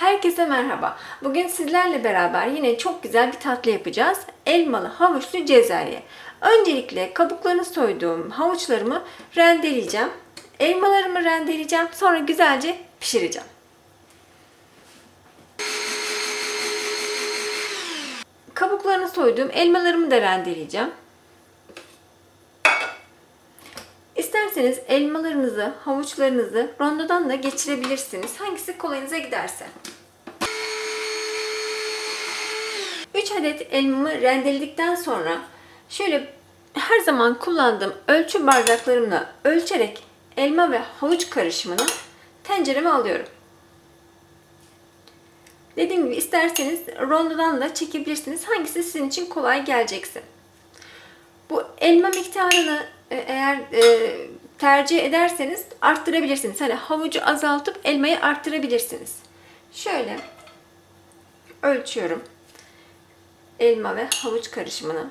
Herkese merhaba. Bugün sizlerle beraber yine çok güzel bir tatlı yapacağız. Elmalı havuçlu cezerye. Öncelikle kabuklarını soyduğum havuçlarımı rendeleyeceğim. Elmalarımı rendeleyeceğim. Sonra güzelce pişireceğim. Kabuklarını soyduğum elmalarımı da rendeleyeceğim. İsterseniz elmalarınızı, havuçlarınızı rondodan da geçirebilirsiniz. Hangisi kolayınıza giderse. 3 adet elmamı rendeledikten sonra şöyle her zaman kullandığım ölçü bardaklarımla ölçerek elma ve havuç karışımını tencereme alıyorum. Dediğim gibi isterseniz rondodan da çekebilirsiniz. Hangisi sizin için kolay gelecekse. Bu elma miktarını e, eğer e, tercih ederseniz arttırabilirsiniz. Hani havucu azaltıp elmayı arttırabilirsiniz. Şöyle ölçüyorum. Elma ve havuç karışımını.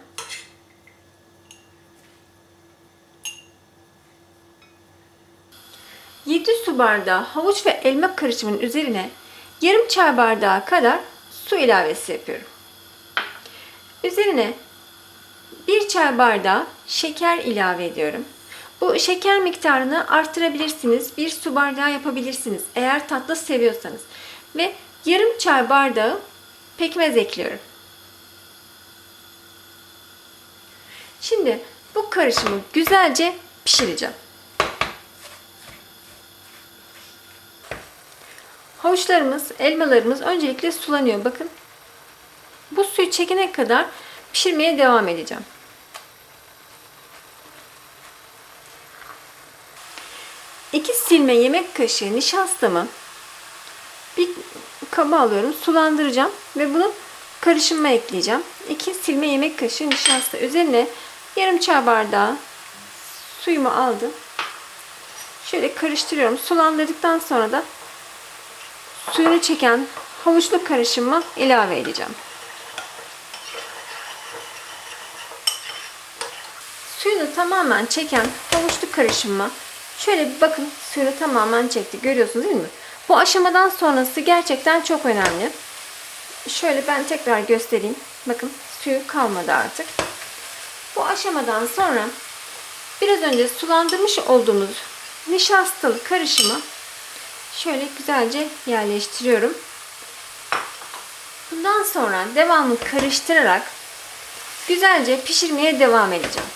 Yedi su bardağı havuç ve elma karışımının üzerine yarım çay bardağı kadar su ilavesi yapıyorum. Üzerine 1 çay bardağı şeker ilave ediyorum. Bu şeker miktarını artırabilirsiniz. 1 su bardağı yapabilirsiniz eğer tatlı seviyorsanız. Ve yarım çay bardağı pekmez ekliyorum. Şimdi bu karışımı güzelce pişireceğim. Havuçlarımız, elmalarımız öncelikle sulanıyor. Bakın. Bu suyu çekene kadar pişirmeye devam edeceğim. Silme yemek kaşığı nişastamı bir kaba alıyorum, sulandıracağım ve bunu karışıma ekleyeceğim. İki silme yemek kaşığı nişasta üzerine yarım çay bardağı suyumu aldım. Şöyle karıştırıyorum. Sulandırdıktan sonra da suyunu çeken havuçlu karışımı ilave edeceğim. Suyunu tamamen çeken havuçlu karışımı şöyle bir bakın suyunu tamamen çekti. Görüyorsunuz değil mi? Bu aşamadan sonrası gerçekten çok önemli. Şöyle ben tekrar göstereyim. Bakın suyu kalmadı artık. Bu aşamadan sonra biraz önce sulandırmış olduğumuz nişastalı karışımı şöyle güzelce yerleştiriyorum. Bundan sonra devamlı karıştırarak güzelce pişirmeye devam edeceğim.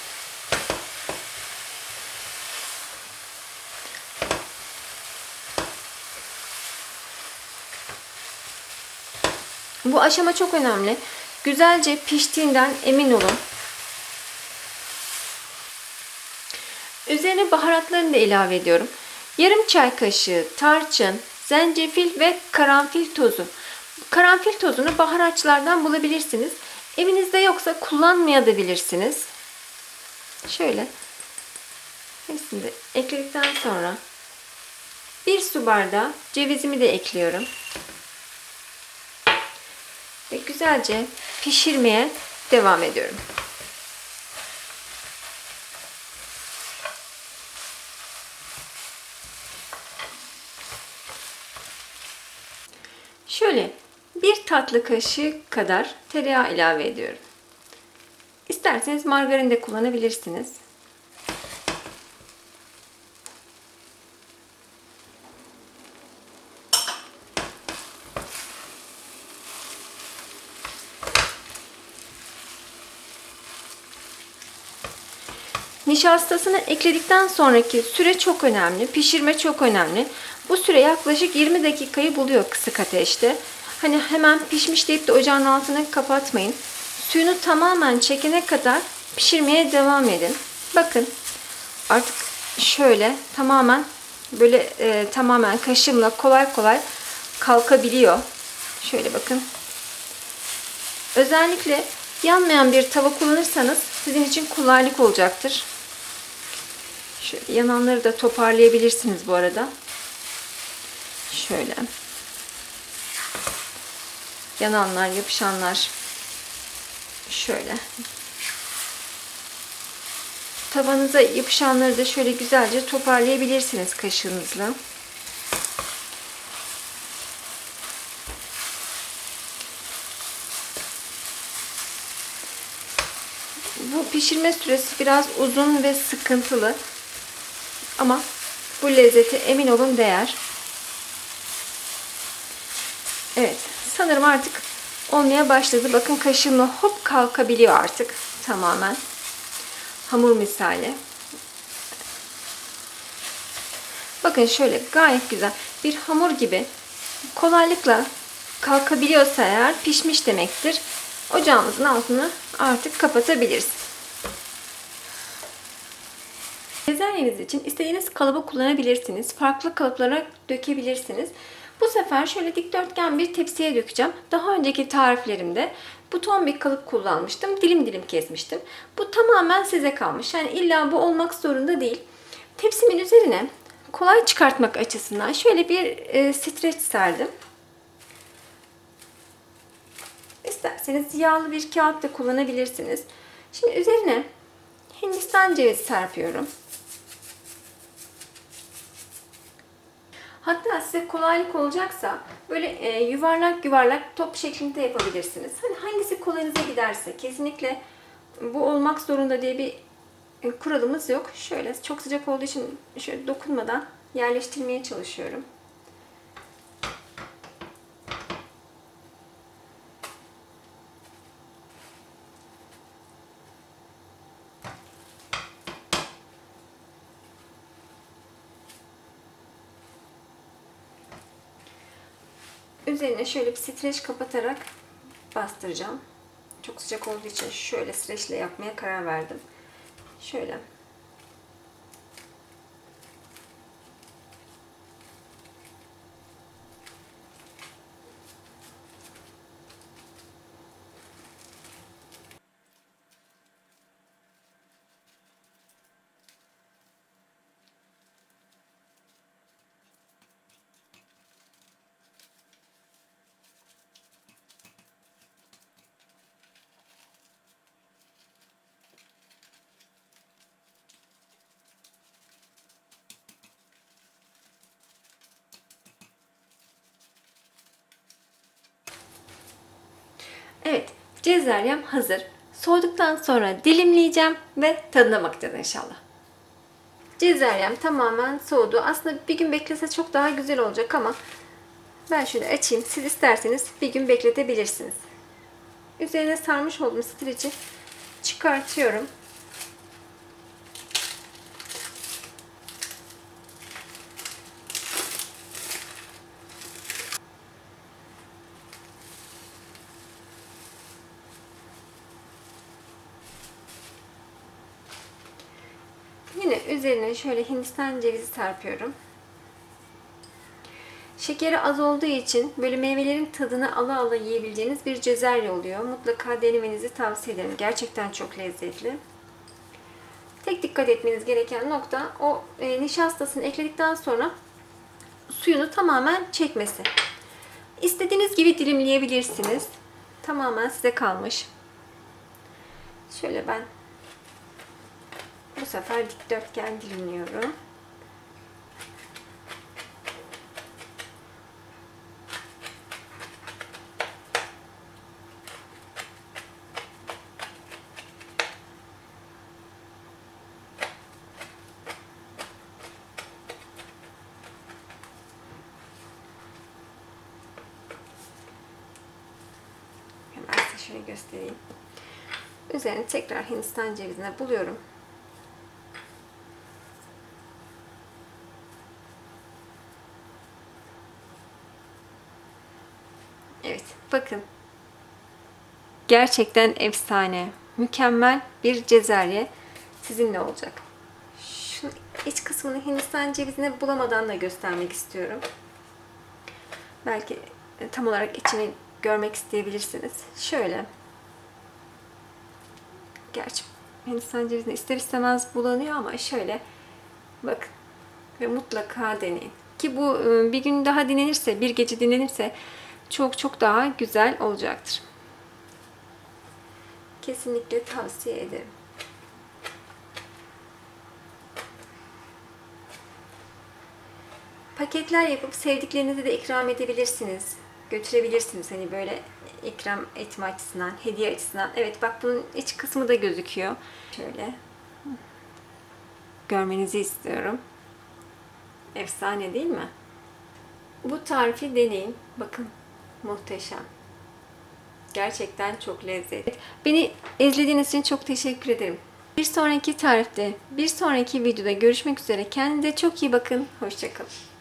Bu aşama çok önemli. Güzelce piştiğinden emin olun. Üzerine baharatlarını da ilave ediyorum. Yarım çay kaşığı tarçın, zencefil ve karanfil tozu. Karanfil tozunu baharatçılardan bulabilirsiniz. Evinizde yoksa kullanmayabilirsiniz. Şöyle hepsini de ekledikten sonra bir su bardağı cevizimi de ekliyorum. Güzelce pişirmeye devam ediyorum. Şöyle bir tatlı kaşığı kadar tereyağı ilave ediyorum. İsterseniz margarin de kullanabilirsiniz. Nişastasını ekledikten sonraki süre çok önemli. Pişirme çok önemli. Bu süre yaklaşık 20 dakikayı buluyor kısık ateşte. Hani hemen pişmiş deyip de ocağın altını kapatmayın. Suyunu tamamen çekene kadar pişirmeye devam edin. Bakın artık şöyle tamamen böyle e, tamamen kaşımla kolay kolay kalkabiliyor. Şöyle bakın. Özellikle yanmayan bir tava kullanırsanız sizin için kolaylık olacaktır. Şu yananları da toparlayabilirsiniz bu arada. Şöyle. Yananlar, yapışanlar şöyle. Tavanıza yapışanları da şöyle güzelce toparlayabilirsiniz kaşığınızla. Bu pişirme süresi biraz uzun ve sıkıntılı. Ama bu lezzeti emin olun değer. Evet, sanırım artık olmaya başladı. Bakın kaşığımla hop kalkabiliyor artık tamamen. Hamur misali. Bakın şöyle gayet güzel bir hamur gibi kolaylıkla kalkabiliyorsa eğer pişmiş demektir. Ocağımızın altını artık kapatabiliriz. Bezelyeniz için istediğiniz kalıbı kullanabilirsiniz. Farklı kalıplara dökebilirsiniz. Bu sefer şöyle dikdörtgen bir tepsiye dökeceğim. Daha önceki tariflerimde buton bir kalıp kullanmıştım. Dilim dilim kesmiştim. Bu tamamen size kalmış. Yani illa bu olmak zorunda değil. Tepsimin üzerine kolay çıkartmak açısından şöyle bir e, streç serdim. İsterseniz yağlı bir kağıt da kullanabilirsiniz. Şimdi üzerine Hindistan cevizi serpiyorum. Size kolaylık olacaksa böyle e, yuvarlak yuvarlak top şeklinde yapabilirsiniz. Hani hangisi kolayınıza giderse kesinlikle bu olmak zorunda diye bir e, kuralımız yok. Şöyle çok sıcak olduğu için şöyle dokunmadan yerleştirmeye çalışıyorum. Üzerine şöyle bir streç kapatarak bastıracağım. Çok sıcak olduğu için şöyle streçle yapmaya karar verdim. Şöyle. Evet, cezeryem hazır. Soğuduktan sonra dilimleyeceğim ve tadına bakacağız inşallah. Cezeryem tamamen soğudu. Aslında bir gün beklese çok daha güzel olacak ama ben şöyle açayım. Siz isterseniz bir gün bekletebilirsiniz. Üzerine sarmış olduğum streçi çıkartıyorum. Yine üzerine şöyle hindistan cevizi serpiyorum. Şekeri az olduğu için böyle meyvelerin tadını ala ala yiyebileceğiniz bir cezerye oluyor. Mutlaka denemenizi tavsiye ederim. Gerçekten çok lezzetli. Tek dikkat etmeniz gereken nokta o e, nişastasını ekledikten sonra suyunu tamamen çekmesi. İstediğiniz gibi dilimleyebilirsiniz. Tamamen size kalmış. Şöyle ben sefer dikdörtgen dilimliyorum. Hemen size şöyle göstereyim. Üzerine tekrar hindistan cevizine buluyorum. Evet, bakın. Gerçekten efsane. Mükemmel bir cezerye sizinle olacak. Şu iç kısmını Hindistan cevizine bulamadan da göstermek istiyorum. Belki e, tam olarak içini görmek isteyebilirsiniz. Şöyle. Gerçi Hindistan cevizine ister istemez bulanıyor ama şöyle bakın ve mutlaka deneyin. Ki bu e, bir gün daha dinlenirse, bir gece dinlenirse çok çok daha güzel olacaktır. Kesinlikle tavsiye ederim. Paketler yapıp sevdiklerinize de ikram edebilirsiniz. götürebilirsiniz. Hani böyle ikram etme açısından, hediye açısından. Evet bak bunun iç kısmı da gözüküyor. Şöyle görmenizi istiyorum. Efsane değil mi? Bu tarifi deneyin. Bakın muhteşem. Gerçekten çok lezzetli. Beni izlediğiniz için çok teşekkür ederim. Bir sonraki tarifte, bir sonraki videoda görüşmek üzere. Kendinize çok iyi bakın. Hoşçakalın.